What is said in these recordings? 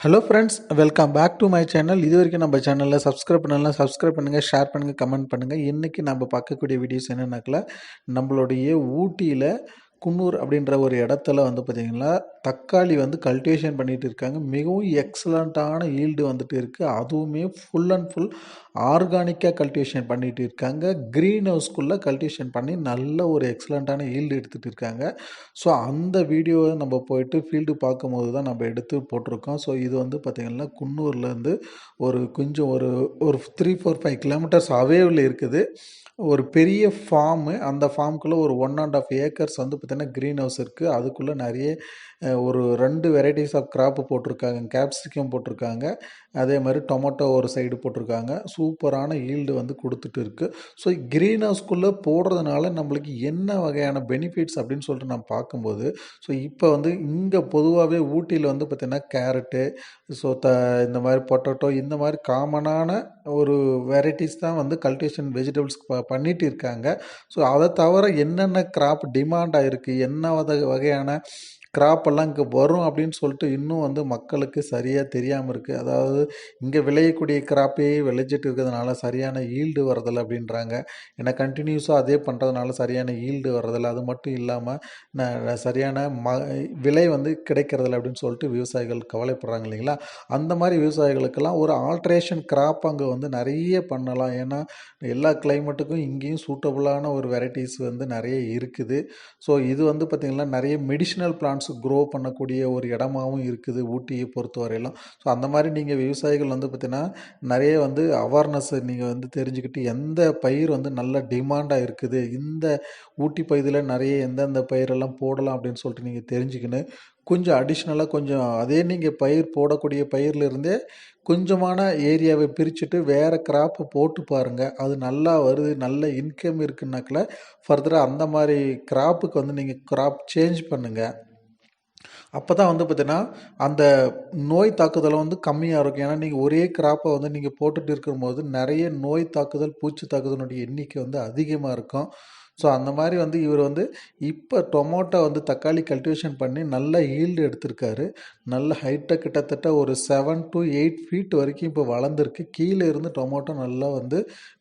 Hello friends welcome back to my channel இது வரைக்கும் நம்ம சேனலில் சப்ஸ்கிரைப் பண்ணலாம் சப்ஸ்கிரைப் பண்ணுங்கள் ஷேர் பண்ணுங்கள் கமெண்ட் பண்ணுங்கள் இன்றைக்கி நம்ம பார்க்கக்கூடிய வீடியோஸ் என்னென்னாக்கில் நம்மளுடைய ஊட்டியில் குன்னூர் அப்படின்ற ஒரு இடத்துல வந்து பார்த்திங்கன்னா தக்காளி வந்து கல்டிவேஷன் பண்ணிகிட்டு இருக்காங்க. மிகவும் எக்ஸலண்ட்டான ஈல்டு வந்துட்டு இருக்குது அதுவுமே ஃபுல் அண்ட் ஃபுல் ஆர்கானிக்காக கல்டிவேஷன் பண்ணிகிட்டு இருக்காங்க. க்ரீன் ஹவுஸ்க்குள்ளே கல்டிவேஷன் பண்ணி நல்ல ஒரு எக்ஸலண்ட்டான ஈல்டு எடுத்துகிட்டு இருக்காங்க. ஸோ அந்த வீடியோவை நம்ம போயிட்டு ஃபீல்டு பார்க்கும்போது தான் நம்ம எடுத்து போட்டிருக்கோம். ஸோ இது வந்து பார்த்திங்கன்னா குன்னூர்லேருந்து ஒரு கொஞ்சம் ஒரு ஒரு த்ரீ ஃபோர் ஃபைவ் கிலோமீட்டர்ஸ் அவேவில் இருக்குது. ஒரு பெரிய ஃபார்மு அந்த ஃபார்முக்குள்ளே ஒரு ஒன் அண்ட் ஆஃப் ஏக்கர்ஸ் வந்து பார்த்திங்கன்னா க்ரீன் ஹவுஸ் இருக்குது அதுக்குள்ளே நிறைய ஒரு ரெண்டு வெரைட்டிஸ் ஆஃப் கிராப்பு போட்டிருக்காங்க. கேப்சிகம் போட்டிருக்காங்க. அதே மாதிரி டொமேட்டோ ஒரு சைடு போட்டிருக்காங்க. சூப்பரான ஈல்டு வந்து கொடுத்துட்டு இருக்குது ஸோ க்ரீன் ஹவுஸ்க்குள்ளே போடுறதுனால நம்மளுக்கு என்ன வகையான பெனிஃபிட்ஸ் அப்படின்னு சொல்லிட்டு நம்ம பார்க்கும்போது ஸோ இப்போ வந்து இங்கே பொதுவாகவே ஊட்டியில் வந்து பார்த்திங்கன்னா கேரட்டு ஸோ த இந்த மாதிரி பொட்டேட்டோ இந்த மாதிரி காமனான ஒரு வெரைட்டிஸ் தான் வந்து கல்டிவேஷன் வெஜிடபிள்ஸ் ப பண்ணிட்டு இருக்காங்க. ஸோ அதை தவிர என்னென்ன கிராப் டிமாண்ட் ஆகிருக்கு என்ன வகையான கிராப்பெல்லாம் இங்கே வரும் அப்படின்னு சொல்லிட்டு இன்னும் வந்து மக்களுக்கு சரியாக தெரியாமல் இருக்குது அதாவது இங்கே விளையக்கூடிய கிராப்பே விளைஞ்சிட்டு இருக்கிறதுனால சரியான ஈல்டு வரதில்லை அப்படின்றாங்க. ஏன்னா கண்டினியூஸாக அதே பண்ணுறதுனால சரியான ஈல்டு வரதில்லை. அது மட்டும் இல்லாமல் சரியான ம விலை வந்து கிடைக்கிறதில்ல அப்படின்னு சொல்லிட்டு விவசாயிகள் கவலைப்படுறாங்க இல்லைங்களா? அந்த மாதிரி விவசாயிகளுக்கெல்லாம் ஒரு ஆல்ட்ரேஷன் கிராப் அங்கே வந்து நிறைய பண்ணலாம். ஏன்னா எல்லா கிளைமேட்டுக்கும் இங்கேயும் சூட்டபுளான ஒரு வெரைட்டிஸ் வந்து நிறைய இருக்குது. ஸோ இது வந்து பார்த்திங்கன்னா நிறைய மெடிசினல் பிளான்ட்ஸ் க்ரோ பண்ணக்கூடிய ஒரு இடமாவும் இருக்குது ஊட்டியை பொறுத்தவரையிலும். ஸோ அந்த மாதிரி நீங்கள் விவசாயிகள் வந்து பார்த்திங்கன்னா நிறைய வந்து அவேர்னஸ் நீங்கள் வந்து தெரிஞ்சுக்கிட்டு எந்த பயிர் வந்து நல்ல டிமாண்டாக இருக்குது இந்த ஊட்டி பகுதியில் நிறைய எந்தெந்த பயிரெல்லாம் போடலாம் அப்படின்னு சொல்லிட்டு நீங்கள் தெரிஞ்சுக்கின்னு கொஞ்சம் அடிஷ்னலாக கொஞ்சம் அதே நீங்கள் பயிர் போடக்கூடிய பயிர்லேருந்தே கொஞ்சமான ஏரியாவை பிரிச்சுட்டு வேறு கிராப்பு போட்டு பாருங்கள் அது நல்லா வருது நல்ல இன்கம் இருக்குன்னாக்கில் ஃபர்தராக அந்த மாதிரி கிராப்புக்கு வந்து நீங்கள் கிராப் சேஞ்ச் பண்ணுங்கள் அப்போ தான் வந்து பார்த்தீங்கன்னா அந்த நோய் தாக்குதலை வந்து கம்மியாக இருக்கும். ஏன்னா நீங்கள் ஒரே கிராப்பை வந்து நீங்கள் போட்டுட்டு இருக்கும்போது நிறைய நோய் தாக்குதல் பூச்சி தாக்குதலுடைய எண்ணிக்கை வந்து அதிகமாக இருக்கும். ஸோ அந்த மாதிரி வந்து இவர் வந்து இப்போ டொமோட்டோ வந்து தக்காளி கல்டிவேஷன் பண்ணி நல்ல ஈல்டு எடுத்திருக்காரு. நல்ல ஹைட்டாக கிட்டத்தட்ட ஒரு செவன் டு எயிட் ஃபீட் வரைக்கும் இப்போ வளர்ந்துருக்கு. கீழே இருந்து டொமோட்டோ நல்லா வந்து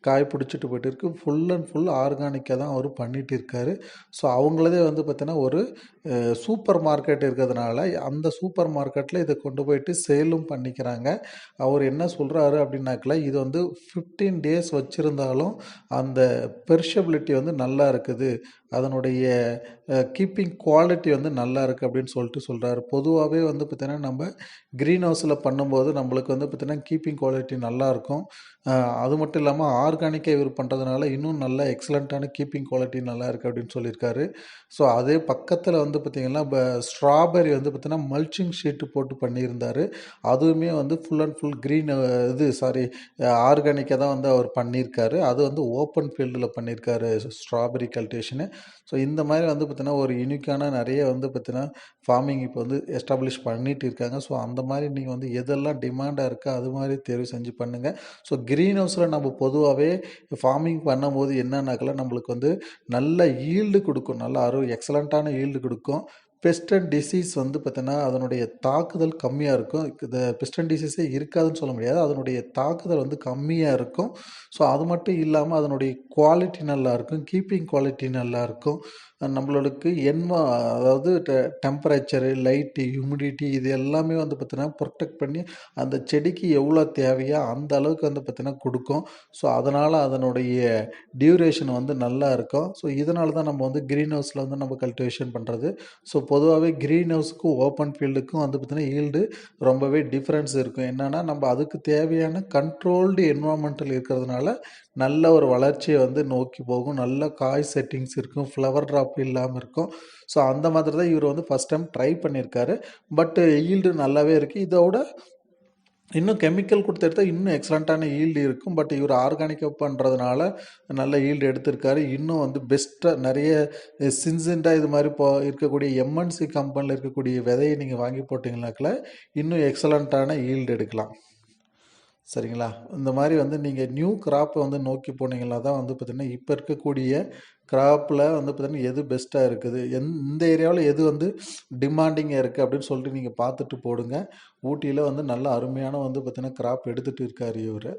காய் பிடிச்சிட்டு போயிட்டு இருக்கு ஃபுல் அண்ட் ஃபுல் ஆர்கானிக்காக தான் அவர் பண்ணிட்டு இருக்காரு ஸோ அவங்களதே வந்து பார்த்தீங்கன்னா ஒரு சூப்பர் மார்க்கெட் இருக்கிறதுனால அந்த சூப்பர் மார்க்கெட்டில் இதை கொண்டு போயிட்டு சேலும் பண்ணிக்கிறாங்க. அவர் என்ன சொல்கிறாரு அப்படின்னாக்கல இது வந்து ஃபிஃப்டீன் டேஸ் வச்சுருந்தாலும் அந்த பெர்ஷபிலிட்டி வந்து நல்லா இருக்குது. அதனுடைய கீப்பிங் குவாலிட்டி வந்து நல்லா இருக்குது அப்படின்னு சொல்லிட்டு சொல்கிறாரு பொதுவாகவே வந்து பார்த்திங்கன்னா நம்ம க்ரீன் ஹவுஸில் பண்ணும்போது நம்மளுக்கு வந்து பார்த்திங்கன்னா கீப்பிங் குவாலிட்டி நல்லாயிருக்கும் அது மட்டும் இல்லாமல் ஆர்கானிக்காக இவர் பண்ணுறதுனால இன்னும் நல்ல எக்ஸலண்ட்டான கீப்பிங் குவாலிட்டி நல்லா இருக்குது அப்படின்னு சொல்லியிருக்காரு. ஸோ அதே பக்கத்தில் வந்து பார்த்திங்கன்னா இப்போ ஸ்ட்ராபெரி வந்து பார்த்திங்கன்னா மல்ச்சிங் ஷீட்டு போட்டு பண்ணியிருந்தார். அதுவுமே வந்து ஃபுல் அண்ட் ஃபுல் க்ரீன் இது சாரி ஆர்கானிக்காக தான் வந்து அவர் பண்ணியிருக்காரு. அது வந்து ஓப்பன் ஃபீல்டில் பண்ணியிருக்காரு ஸ்ட்ராபெரி கல்டிவேஷனு ஸோ இந்த மாதிரி வந்து பார்த்திங்கன்னா ஒரு யூனிக்கான நிறைய வந்து பார்த்திங்கன்னா ஃபார்மிங் இப்போ வந்து எஸ்டாப்ளிஷ் பண்ணிட்டு இருக்காங்க. ஸோ அந்த மாதிரி நீங்கள் வந்து எதெல்லாம் டிமாண்டாக இருக்கோ அது மாதிரி தேர்வு செஞ்சு பண்ணுங்கள் ஸோ க்ரீன் ஹவுஸில் நம்ம பொதுவாகவே ஃபார்மிங் பண்ணும்போது என்னென்னாக்கெல்லாம் நம்மளுக்கு வந்து நல்ல ஈல்டு கொடுக்கும். நல்ல அரு எக்ஸலண்ட்டான ஈல்டு கொடுக்கும். பெஸ்ட் அண்ட் டிசீஸ் வந்து பார்த்தீங்கன்னா அதனுடைய தாக்குதல் கம்மியாக இருக்கும். இந்த பெஸ்ட் அண்ட் டிசீஸே இருக்காதுன்னு சொல்ல முடியாது. அதனுடைய தாக்குதல் வந்து கம்மியாக இருக்கும். ஸோ அது மட்டும் இல்லாமல் அதனுடைய குவாலிட்டி நல்லா இருக்கும். கீப்பிங் குவாலிட்டி நல்லா இருக்கும். நம்மளுக்கு என்வா அதாவது டெம்பரேச்சரு லைட்டு ஹியூமிடிட்டி இது எல்லாமே வந்து பார்த்திங்கன்னா ப்ரொடெக்ட் பண்ணி அந்த செடிக்கு எவ்வளோ தேவையோ அந்த அளவுக்கு வந்து பார்த்திங்கன்னா கொடுக்கும். ஸோ அதனால் அதனுடைய டியூரேஷன் வந்து நல்லா இருக்கும். ஸோ இதனால தான் நம்ம வந்து க்ரீன் ஹவுஸில் வந்து நம்ம கல்டிவேஷன் பண்ணுறது ஸோ பொதுவாகவே க்ரீன் ஹவுஸுக்கும் ஓப்பன் ஃபீல்டுக்கும் வந்து பார்த்திங்கன்னா ஈல்டு ரொம்பவே டிஃப்ரென்ஸ் இருக்கும். என்னென்னா நம்ம அதுக்கு தேவையான கண்ட்ரோல்டு என்வாமெண்டல் இருக்கிறதுனால நல்ல ஒரு வளர்ச்சியை வந்து நோக்கி போகும். நல்ல காய் செட்டிங்ஸ் இருக்கும். ஃப்ளவர் ட்ராப் இல்லாமல் இருக்கும். ஸோ அந்த மாதிரி தான் இவர் வந்து ஃபஸ்ட் டைம் ட்ரை பண்ணியிருக்காரு பட் ஈல்டு நல்லாவே இருக்குது இதோட இன்னும் கெமிக்கல் கொடுத்து எடுத்தால் இன்னும் எக்ஸலண்ட்டான ஈல்டு இருக்கும். பட் இவர் ஆர்கானிக்காக பண்ணுறதுனால நல்ல ஈல்டு எடுத்திருக்காரு. இன்னும் வந்து பெஸ்ட்டாக நிறைய சின்சின்டாக இது மாதிரி இப்போ இருக்கக்கூடிய எம்என்சி கம்பெனியில் இருக்கக்கூடிய விதையை நீங்கள் வாங்கி போட்டிங்கனாக்கில் இன்னும் எக்ஸலண்ட்டான ஈல்டு எடுக்கலாம். சரிங்களா? இந்த மாதிரி வந்து நீங்கள் நியூ கிராப்பை வந்து நோக்கி போனீங்களா தான் வந்து பார்த்திங்கன்னா இப்போ இருக்கக்கூடிய கிராப்பில் வந்து பார்த்திங்கன்னா எது பெஸ்ட்டாக இருக்குது? எந் இந்த ஏரியாவில் எது வந்து டிமாண்டிங்காக இருக்குது அப்படின்னு சொல்லிட்டு நீங்கள் பார்த்துட்டு போடுங்க. ஊட்டியில் வந்து நல்ல அருமையான வந்து பார்த்தீங்கன்னா கிராப் எடுத்துகிட்டு இருக்கார் இவர்.